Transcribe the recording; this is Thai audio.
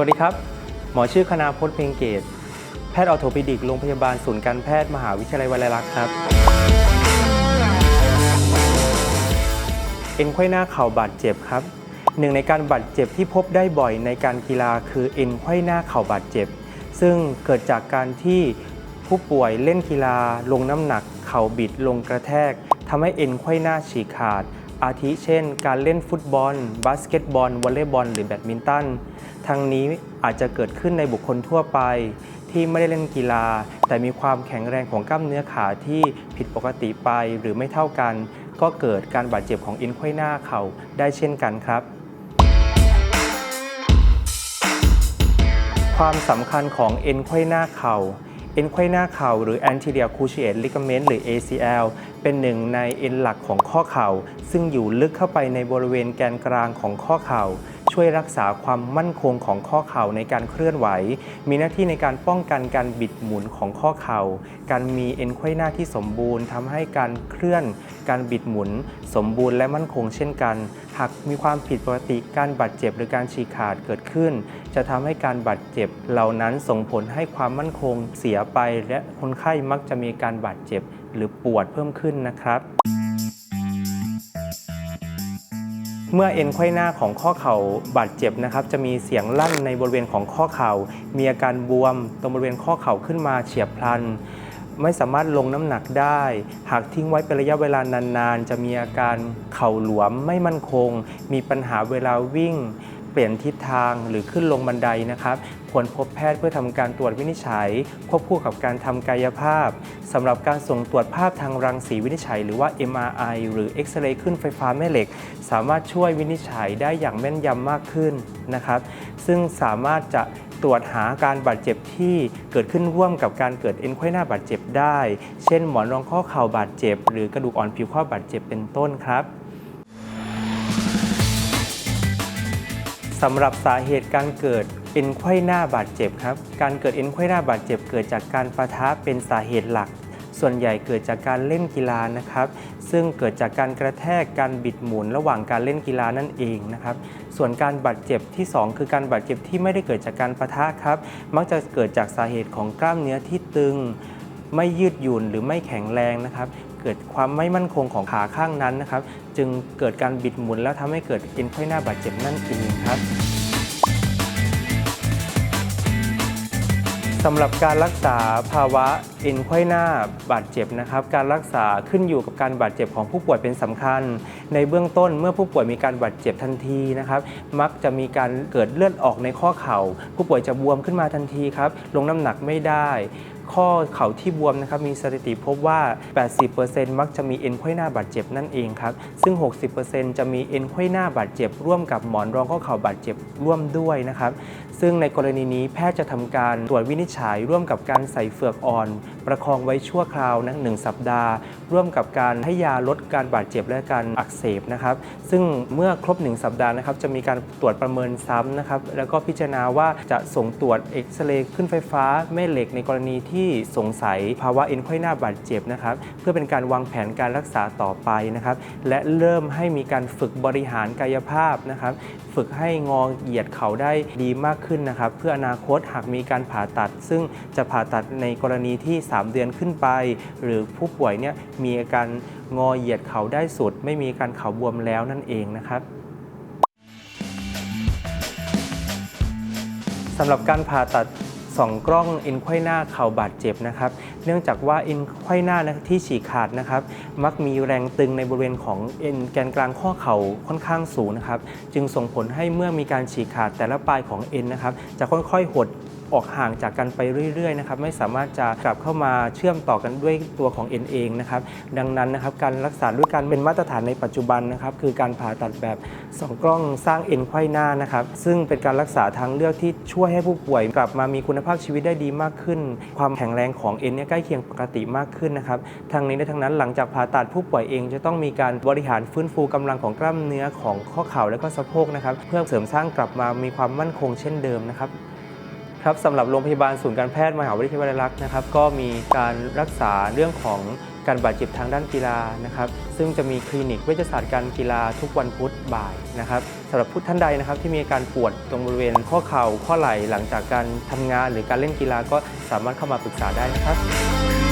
วัสดีครับ หมอชื่อคณาพจน์เพ็งเกต แพทย์ออร์โทปิดิก โรงพยาบาลศูนย์การแพทย์มหาวิทยาลัยวลัยลักษณ์ครับ เอ็นไขว้หน้าเข่าบาดเจ็บครับ หนึ่งในการบาดเจ็บที่พบได้บ่อยในการกีฬาคือเอ็นไขว้หน้าเข่าบาดเจ็บ ซึ่งเกิดจากการที่ผู้ป่วยเล่นกีฬาลงน้ำหนัก เข่าบิดลงกระแทกทำให้เอ็นไขว้หน้าฉีกขาด อาทิเช่น การเล่นฟุตบอล บาสเกตบอล วอลเลย์บอล หรือแบดมินตัน ทั้งนี้อาจจะเกิดขึ้นในบุคคลทั่วไป ที่ไม่ได้เล่นกีฬา แต่มีความแข็งแรงของกล้ามเนื้อขาที่ผิดปกติไปหรือไม่เท่ากัน ก็เกิดการบาดเจ็บของเอ็นไขว้หน้าเข่าได้เช่นกันครับความสำคัญของเอ็นไขว้หน้าเข่า เอ็นไขว้หน้าเข่าหรือ anterior cruciate ligament หรือ ACL เป็นหนึ่งในเอ็นหลักของข้อเข่า ซึ่งอยู่ลึกเข้าไปในบริเวณแกนกลางของข้อเข่า ช่วยรักษาความมั่นคงของข้อเข่าในการเคลื่อนไหว มีหน้าที่ในการป้องกันการบิดหมุนของข้อเข่า การมีเอ็นไขว้หน้าที่สมบูรณ์ทำให้การเคลื่อน การบิดหมุน สมบูรณ์และมั่นคงเช่นกัน หากมีความผิดปกติการบาดเจ็บหรือการฉีกขาดเกิดขึ้น จะทำให้การบาดเจ็บเหล่านั้นส่งผลให้ความมั่นคงเสียไป และคนไข้มักจะมีการบาดเจ็บ หรือปวดเพิ่มขึ้นนะครับ เมื่อเอ็นไขว้หน้าของข้อเข่าบาดเจ็บนะครับ จะมีเสียงลั่นในบริเวณของข้อเข่า มีอาการบวม ตรงบริเวณข้อเข่าขึ้นมาเฉียบพลัน ไม่สามารถลงน้ำหนักได้ หากทิ้งไว้เป็นระยะเวลานานๆ จะมีอาการเข่าหลวมไม่มั่นคง มีปัญหาเวลาวิ่ง ปลี่ยนทิศทางหรือขึ้นลงบันไดนะครับควรพบแพทย์เพื่อทำการตรวจวินิจฉัย ควบคู่กับการทำกายภาพสำหรับการส่งตรวจภาพทางรังสีวินิจฉัย หรือว่า MRI หรือเอ็กซเรย์ขึ้นไฟฟ้าแม่เหล็ก สามารถช่วยวินิจฉัยได้อย่างแม่นยำมากขึ้นนะครับซึ่งสามารถจะตรวจหาการบาดเจ็บที่เกิดขึ้นร่วมกับการเกิดเอ็นไขว้หน้าบาดเจ็บได้ เช่นหมอนรองข้อเข่าบาดเจ็บ หรือกระดูกอ่อนผิวข้อบาดเจ็บเป็นต้นครับ สำหรับสาเหตุการเกิดเอ็นไขว้หน้าบาดเจ็บครับ การเกิดเอ็นไขว้หน้าบาดเจ็บ เกิดจากการปะทะเป็นสาเหตุหลัก ส่วนใหญ่เกิดจากการเล่นกีฬานะครับ ซึ่งเกิดจากการกระแทกการบิดหมุนระหว่างการเล่นกีฬานั่นเองนะครับ ส่วนการบาดเจ็บที่ 2 คือการบาดเจ็บที่ไม่ได้เกิดจากการปะทะครับ มักจะเกิดจากสาเหตุของกล้ามเนื้อที่ตึง ไม่ยืดหยุ่นหรือไม่แข็งแรงนะครับเกิดความไม่มั่นคงของขาข้างนั้นนะครับ จึงเกิดการบิดหมุน แล้วทำให้เกิดเอ็นไขว้หน้าบาดเจ็บนั่นเองครับสำหรับการรักษาภาวะเอ็นไขว้หน้าบาดเจ็บนะครับ การรักษาขึ้นอยู่กับการบาดเจ็บของผู้ป่วยเป็นสำคัญ ในเบื้องต้นเมื่อผู้ป่วยมีการบาดเจ็บทันทีนะครับ มักจะมีการเกิดเลือดออกในข้อเข่า ผู้ป่วยจะบวมขึ้นมาทันทีครับ ลงน้ำหนักไม่ได้ ข้อเข่าที่บวมนะครับมีสถิติพบว่า 80%มักจะมีเอ็นไขว้หน้าบาดเจ็บนั่นเองครับ ซึ่ง 60%จะมีเอ็นไขว้หน้าบาดเจ็บ ร่วมกับหมอนรองข้อเข่าบาดเจ็บร่วมด้วยนะครับ ซึ่งในกรณีนี้แพทย์จะทำการตรวจวินิจฉัย ร่วมกับการใส่เฟือกอ่อน ประคองไว้ชั่วคราวนะหนึ่งสัปดาห์ ร่วมกับการให้ยาลดการบาดเจ็บและการอักเสบนะครับ ซึ่งเมื่อครบ 1 สัปดาห์นะครับจะมีการตรวจประเมินซ้ำนะครับแล้วก็พิจารณาว่าจะส่งตรวจเอ็กซเรย์ขึ้นไฟฟ้าแม่เหล็กในกรณีที่สงสัยภาวะเอ็นไขว้หน้าบาดเจ็บนะครับเพื่อเป็นการวางแผนการรักษาต่อไปนะครับและเริ่มให้มีการฝึกบริหารกายภาพนะครับฝึกให้งอเหยียดเข่าได้ดีมากขึ้นนะครับเพื่ออนาคตหากมีการผ่าตัด ซึ่งจะผ่าตัดในกรณีที่ 3 เดือนขึ้นไป หรือผู้ป่วยเนี่ยมีอาการงอเหยียดเข่าได้สุด ไม่มีการเข่าบวมแล้วนั่นเองนะครับสำหรับการผ่าตัด สองกล้องเอ็นไขว้หน้าเข่าบาดเจ็บนะครับ เนื่องจากว่าเอ็นไขว้หน้านะที่ฉีกขาดนะครับ มักมีแรงตึงในบริเวณของเอ็นแกนกลางข้อเข่าค่อนข้างสูงนะครับ จึงส่งผลให้เมื่อมีการฉีกขาดแต่ละปลายของเอ็นนะครับ จะค่อยๆหด ออกห่างจากกันไปเรื่อยๆนะครับไม่สามารถจะกลับเข้ามาเชื่อมต่อกันด้วยตัวของเอ็นเองนะครับดังนั้นนะครับการรักษาด้วยการเป็นมาตรฐานในปัจจุบันนะครับคือการผ่าตัดแบบสองกล้องสร้างเอ็นไขว้หน้านะครับซึ่งเป็นการรักษาทางเลือกที่ช่วยให้ผู้ป่วยกลับมามีคุณภาพชีวิตได้ดีมากขึ้น ความแข็งแรงของเอ็นเนี่ยใกล้เคียงปกติมากขึ้นนะครับทางนี้และทางนั้นหลังจากผ่าตัดผู้ป่วยเองจะต้องมีการบริหารฟื้นฟูกำลังของกล้ามเนื้อของข้อเข่าและก็สะโพกนะครับเพื่อเสริมสร้างกลับมามีความมั่นคงเช่นเดิมนะครับ ครับสำหรับโรงพยาบาลศูนย์การแพทย์มหาวิทยาลัยรักนะครับ ก็มีการรักษาเรื่องของการบาดเจ็บทางด้านกีฬานะครับ ซึ่งจะมีคลินิกเวชศาสตร์การกีฬาทุกวันพุธบ่ายนะครับสำหรับผู้ท่านใดนะครับที่มีอาการปวดตรงบริเวณข้อเข่าข้อไหล่หลังจากการทำงานหรือการเล่นกีฬาก็สามารถเข้ามาปรึกษาได้นะครับ